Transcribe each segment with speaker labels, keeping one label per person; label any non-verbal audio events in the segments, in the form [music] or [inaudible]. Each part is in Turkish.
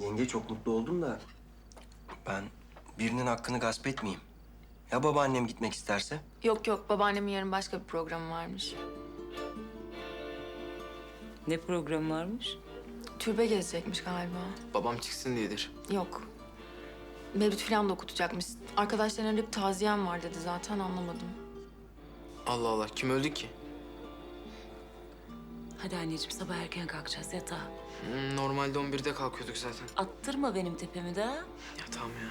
Speaker 1: Yenge çok mutlu oldum da ben birinin hakkını gasp etmeyeyim. Ya babaannem gitmek isterse?
Speaker 2: Yok yok babaannemin yarın başka bir programı varmış.
Speaker 3: Ne program varmış?
Speaker 2: Türbe gezecekmiş galiba.
Speaker 4: Babam çıksın diyedir.
Speaker 2: Yok. Mevlüt falan da okutacakmış. Arkadaşlarına arayıp taziyem var dedi zaten anlamadım.
Speaker 4: Allah Allah kim öldü ki?
Speaker 3: Hadi anneciğim sabah erken kalkacağız yatağa.
Speaker 4: Hmm, normalde 11'de kalkıyorduk zaten.
Speaker 3: Attırma benim tepemi de. ha.
Speaker 4: Ya tamam ya.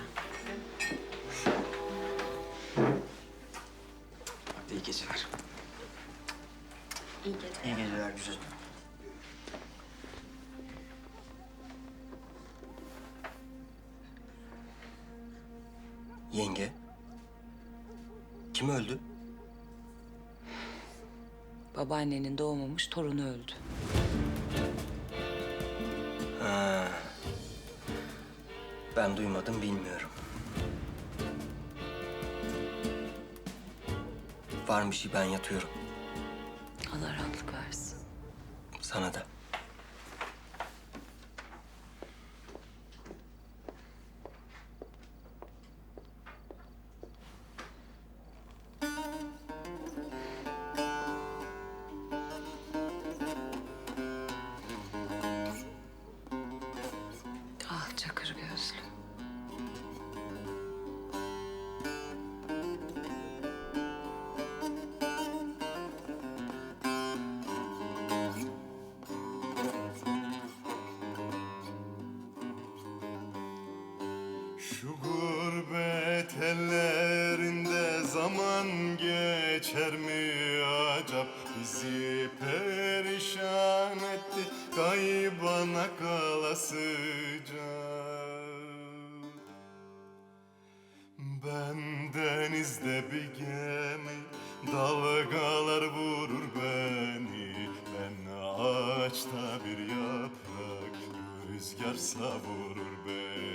Speaker 4: Hadi iyi geceler.
Speaker 2: İyi geceler.
Speaker 1: İyi geceler güzel.
Speaker 3: Babaannenin doğmamış torunu öldü.
Speaker 1: Ha. Ben duymadım bilmiyorum. Var bir şey ben yatıyorum.
Speaker 5: Şu gurbet ellerinde zaman geçer mi acap Bizi perişan etti kaybana kalasıca Ben denizde bir gemi Dalgalar vurur beni. Ben ağaçta bir yaprak Rüzgar savurur beni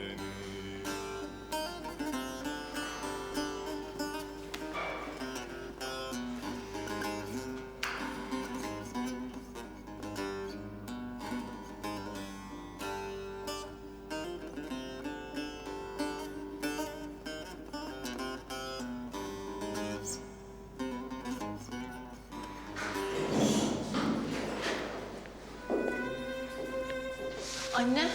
Speaker 2: Anne.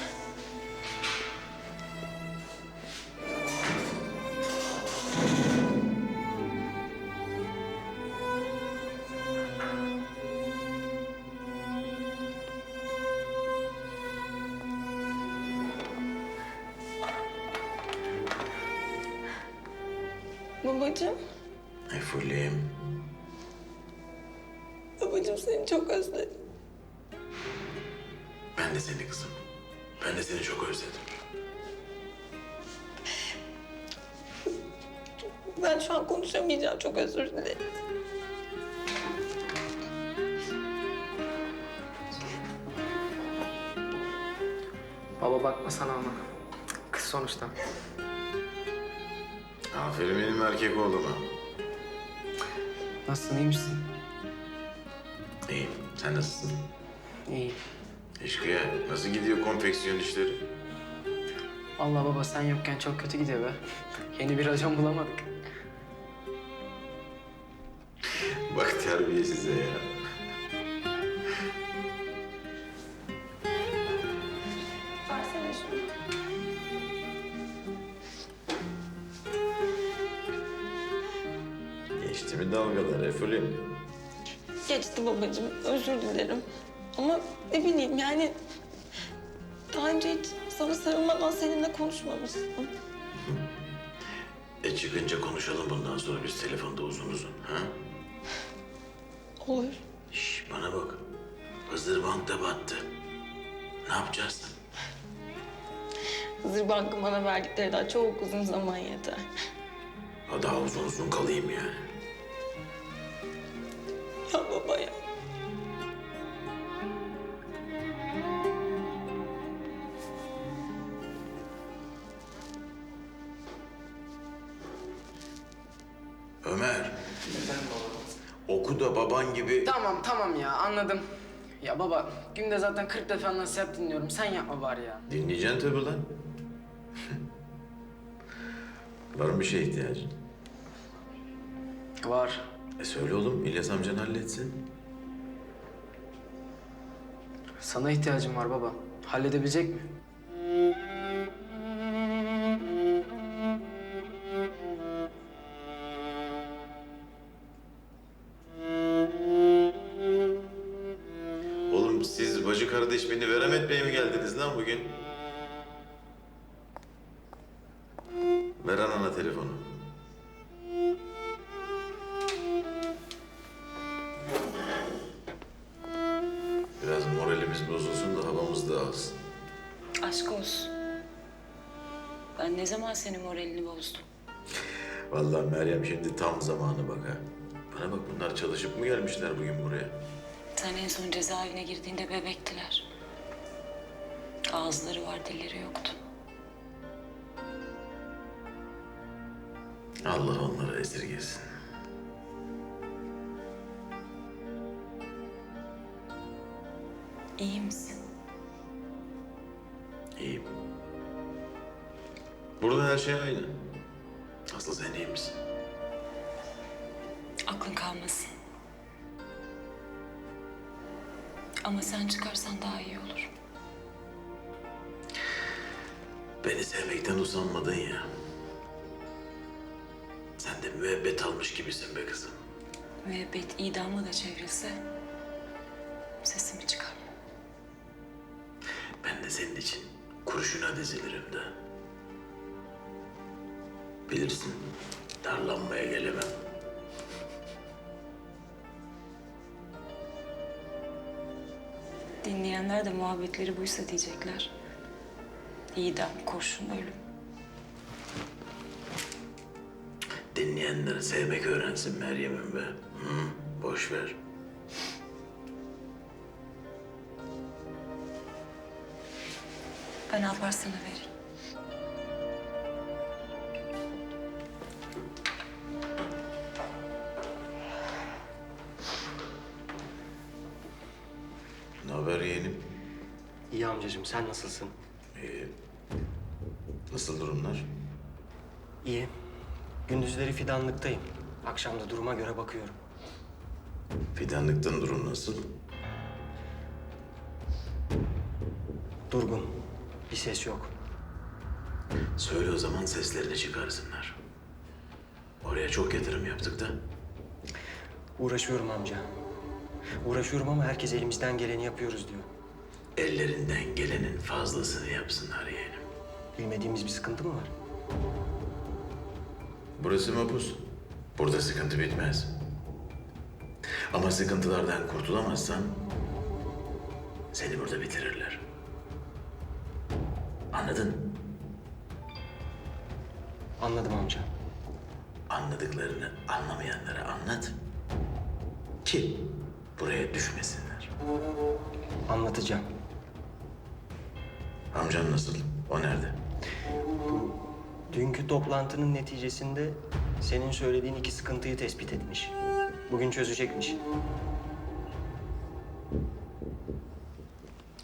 Speaker 6: Babacığım,
Speaker 7: Efullim.
Speaker 6: babacığım seni çok özledim.
Speaker 7: Ben de seni kızım. Ben de seni çok özledim.
Speaker 6: Ben şu an konuşamayacağım, çok özür dilerim.
Speaker 4: Baba bakma sana ama. Kız sonuçta.
Speaker 7: Aferin benim erkek oğluma.
Speaker 4: Nasılsın iyi misin?
Speaker 7: İyiyim. Sen nasılsın?
Speaker 4: İyi.
Speaker 7: Eşkıya nasıl gidiyor konfeksiyon işleri?
Speaker 8: Allah baba sen yokken çok kötü gidiyor be. Yeni bir racon bulamadık.
Speaker 7: Bak terbiye size ya.
Speaker 6: Versene şunu.
Speaker 7: Geçti mi dalgalar Efullim?
Speaker 6: Geçti babacığım, özür dilerim. Ne bileyim yani... Daha önce hiç sana sarılmadan seninle konuşmamıştım.
Speaker 7: E çıkınca konuşalım bundan sonra biz telefonda uzun uzun. Ha?
Speaker 6: Olur.
Speaker 7: Şş, bana bak. Hızır Bank da battı. Ne yapacağız?
Speaker 6: Hızır Bank'ın bana verdikleri daha çok uzun zaman yeter.
Speaker 7: Ha, daha uzun uzun kalayım yani.
Speaker 6: Ömer. efendim baba, Oku
Speaker 7: da baban gibi...
Speaker 8: Tamam tamam ya anladım. Ya baba günde zaten 40 defa nasihat dinliyorum. Sen yapma bari ya.
Speaker 7: Dinleyeceksin tabii lan. [laughs] Var mı bir şeye ihtiyacın?
Speaker 8: Var.
Speaker 7: E söyle oğlum İlyas amcan halletsin.
Speaker 8: Sana ihtiyacım var baba. Halledebilecek mi?
Speaker 7: Geldiniz lan bugün? Ver anana telefonu. Biraz moralimiz bozulsun da havamız dağılsın.
Speaker 3: Aşk olsun. Ben ne zaman senin moralini bozdum?
Speaker 7: Vallahi Meryem şimdi tam zamanı bak ha. Bana bak bunlar çalışıp mı gelmişler bugün buraya?
Speaker 3: Sen en son cezaevine girdiğinde bebektiler. Ağızları var, dilleri yoktu.
Speaker 7: Allah onları esirgesin.
Speaker 3: İyi misin?
Speaker 7: İyiyim. Burada her şey aynı. Aslı sen iyi misin?
Speaker 3: Aklın kalmasın. Ama sen çıkarsan daha iyi olur.
Speaker 7: Beni sevmekten usanmadın ya. Sen de müebbet almış gibisin be kızım.
Speaker 3: Müebbet idamla da çevrilse sesimi çıkarmam.
Speaker 7: Ben de senin için kurşuna dizilirim de. Bilirsin, darlanmaya gelemem.
Speaker 3: Dinleyenler de muhabbetleri buysa diyecekler. İdam, kurşun, ölüm.
Speaker 7: Dinleyenleri sevmek öğrensin Meryem'im be. Hı, boş ver.
Speaker 3: Ben Alparslan'a veririm.
Speaker 7: Ne haber yeğenim?
Speaker 1: İyi amcacığım sen nasılsın?
Speaker 7: İyi. Nasıl durumlar?
Speaker 1: İyi. Gündüzleri fidanlıktayım. Akşam da duruma göre bakıyorum.
Speaker 7: Fidanlıktan durum nasıl?
Speaker 1: Durgun. Bir ses yok.
Speaker 7: Söyle o zaman seslerini çıkarsınlar. Oraya çok yatırım yaptık da.
Speaker 1: Uğraşıyorum amca. Uğraşıyorum ama herkes elimizden geleni yapıyoruz diyor.
Speaker 7: Ellerinden gelenin fazlasını yapsınlar yeğenim.
Speaker 1: Bilmediğimiz bir sıkıntı mı var?
Speaker 7: Burası mapus. Burada sıkıntı bitmez. Ama sıkıntılardan kurtulamazsan seni burada bitirirler. Anladın?
Speaker 1: Anladım amca.
Speaker 7: Anladıklarını anlamayanlara anlat. Ki buraya düşmesinler.
Speaker 1: Anlatacağım.
Speaker 7: Amcan nasıl? O nerede?
Speaker 1: Dünkü toplantının neticesinde senin söylediğin iki sıkıntıyı tespit etmiş. Bugün çözecekmiş.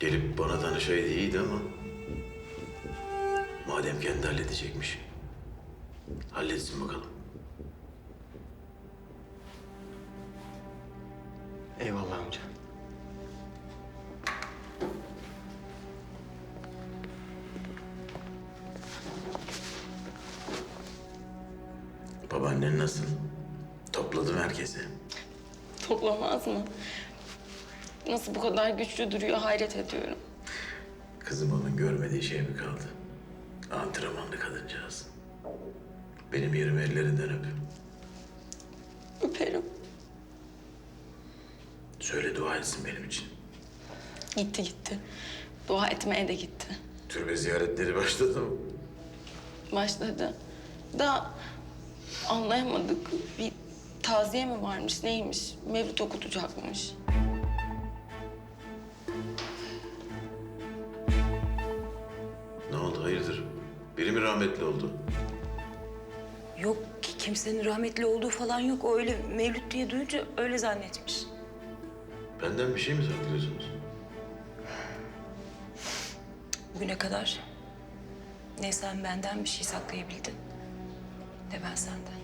Speaker 7: Gelip bana danışaydı iyiydi ama... Madem kendi halledecekmiş. Halletsin bakalım.
Speaker 6: Toplamaz mı? Nasıl bu kadar güçlü duruyor hayret ediyorum.
Speaker 7: Kızım onun görmediği şey mi kaldı? Antrenmanlı kadıncağız. Benim yerimi ellerinden öp.
Speaker 6: Öperim.
Speaker 7: Söyle dua etsin benim için.
Speaker 6: Gitti gitti. Dua etmeye de gitti.
Speaker 7: Türbe ziyaretleri başladı mı?
Speaker 6: Başladı. Da anlayamadık. Bir taziye mi varmış neymiş? Mevlüt okutacakmış.
Speaker 7: Ne oldu hayırdır? Biri mi rahmetli oldu?
Speaker 3: Yok ki kimsenin rahmetli olduğu falan yok. O öyle Mevlüt diye duyunca öyle zannetmiş.
Speaker 7: Benden bir şey mi saklıyorsunuz?
Speaker 3: Bugüne kadar ne sen benden bir şey saklayabildin ne ben senden.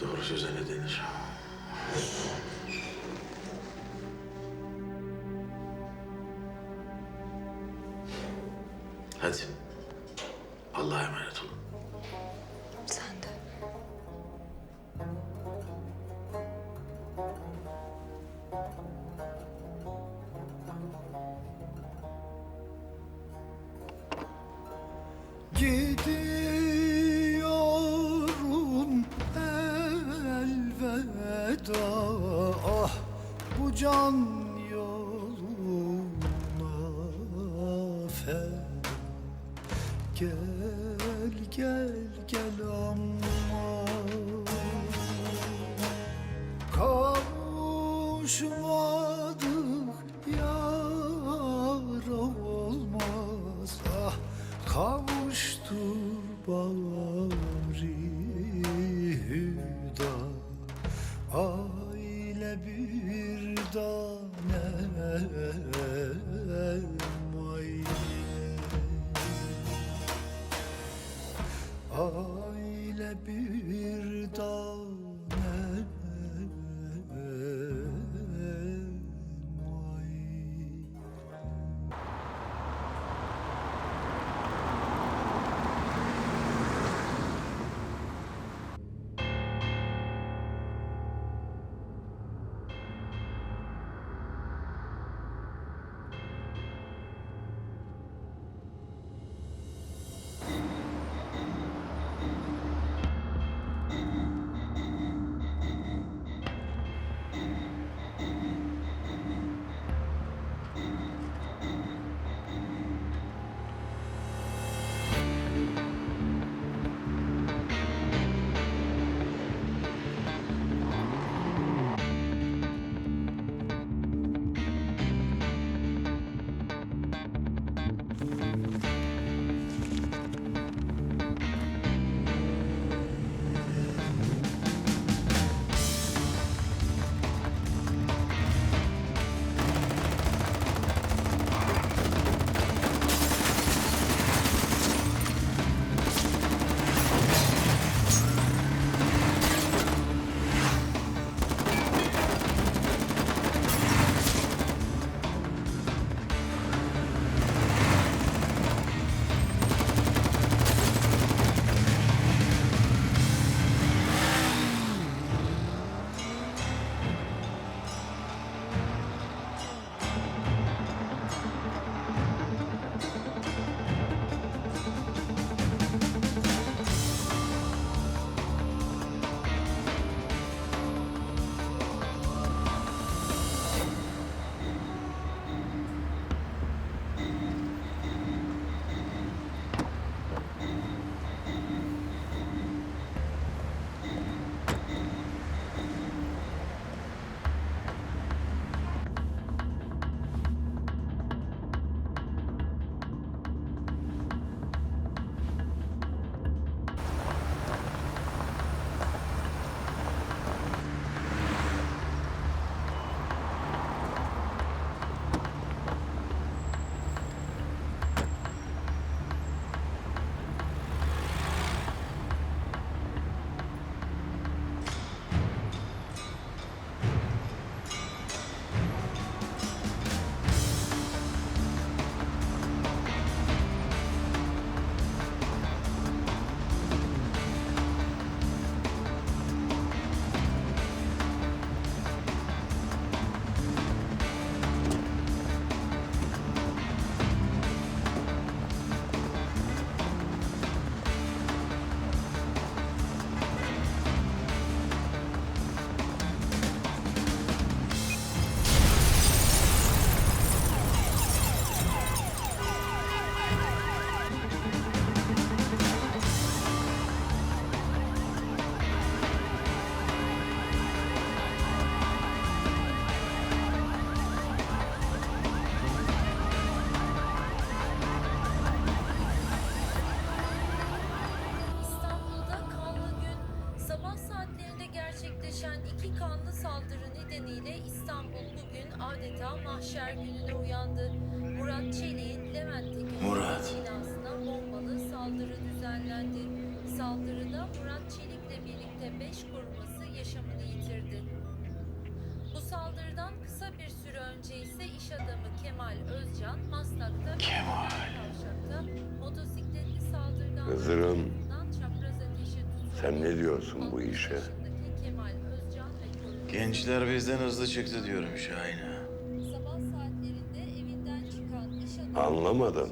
Speaker 7: Doğru söze ne denir? Hadi. Allah'a emanet olun.
Speaker 9: Can
Speaker 10: adeta mahşer gününe uyandı. Murat Çelik'in Levent'teki
Speaker 7: Murat.
Speaker 10: binasına bombalı saldırı düzenlendi. Saldırıda Murat Çelik'le birlikte beş koruması yaşamını yitirdi. Bu saldırıdan kısa bir süre önce ise iş adamı Kemal Özcan Maslak'ta
Speaker 7: Kemal.
Speaker 10: Kavşak'ta motosikletli saldırgan tutuldu.
Speaker 11: sen ne diyorsun bu işe?
Speaker 7: Gençler bizden hızlı çıktı diyorum Şahin'e.
Speaker 11: Anlamadım.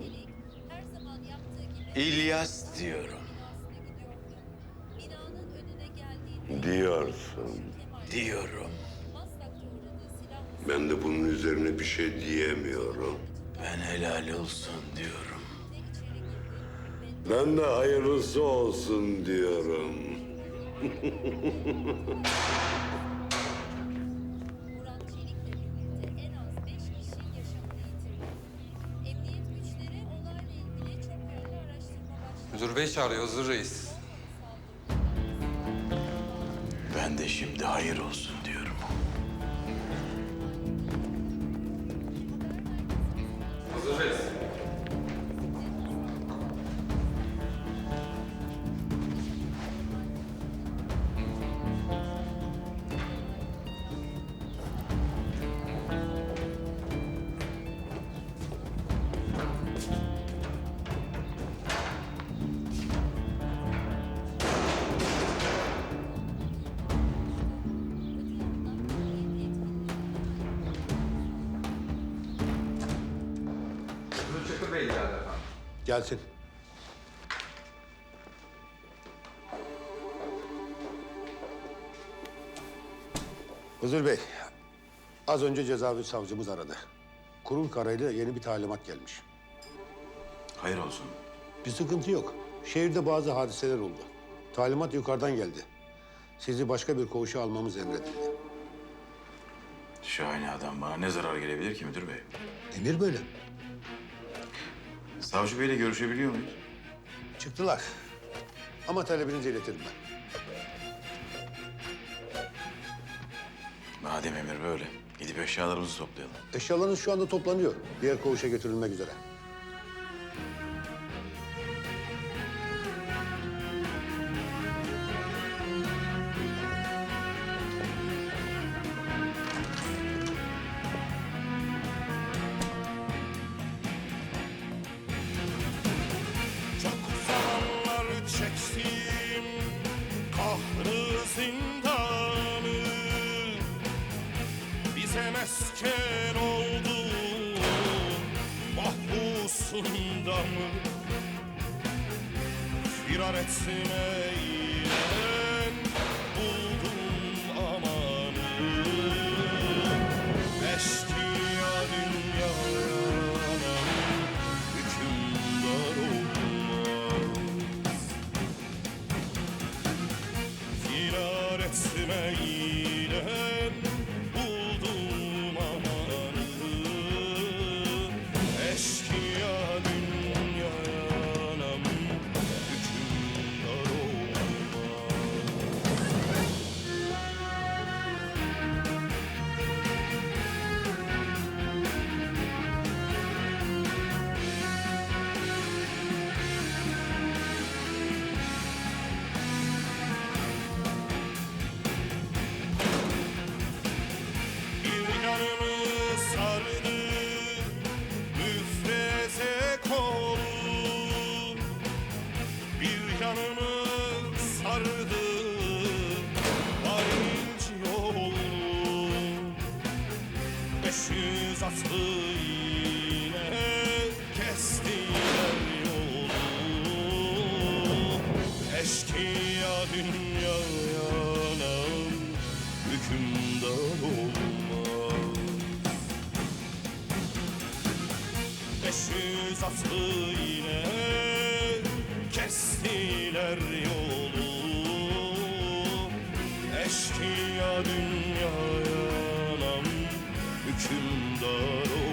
Speaker 7: İlyas diyorum.
Speaker 11: Diyorsun.
Speaker 7: Diyorum.
Speaker 11: Ben de bunun üzerine bir şey diyemiyorum.
Speaker 7: Ben helal olsun diyorum.
Speaker 11: Ben de hayırlısı olsun diyorum. [laughs]
Speaker 12: Müdür bey çağırıyor Hızır Reis.
Speaker 7: Ben de şimdi hayır olsun
Speaker 13: Gelsin. Hızır Bey, az önce cezaevi savcımız aradı. Kurul kararıyla yeni bir talimat gelmiş.
Speaker 7: Hayır olsun.
Speaker 13: Bir sıkıntı yok. Şehirde bazı hadiseler oldu. Talimat yukarıdan geldi. Sizi başka bir koğuşa almamız emredildi.
Speaker 7: Şahane adam bana ne zarar gelebilir ki müdür bey?
Speaker 13: Emir böyle.
Speaker 7: Savcı beyle görüşebiliyor muyuz?
Speaker 13: Çıktılar. Ama talebinizi iletirim ben.
Speaker 7: Madem emir böyle, gidip eşyalarımızı toplayalım.
Speaker 13: Eşyalarınız şu anda toplanıyor. Diğer koğuşa götürülmek üzere.
Speaker 5: Beş yüz atlı yine kestiler yolu. Eşkıya dünya yanam hükümdar olmaz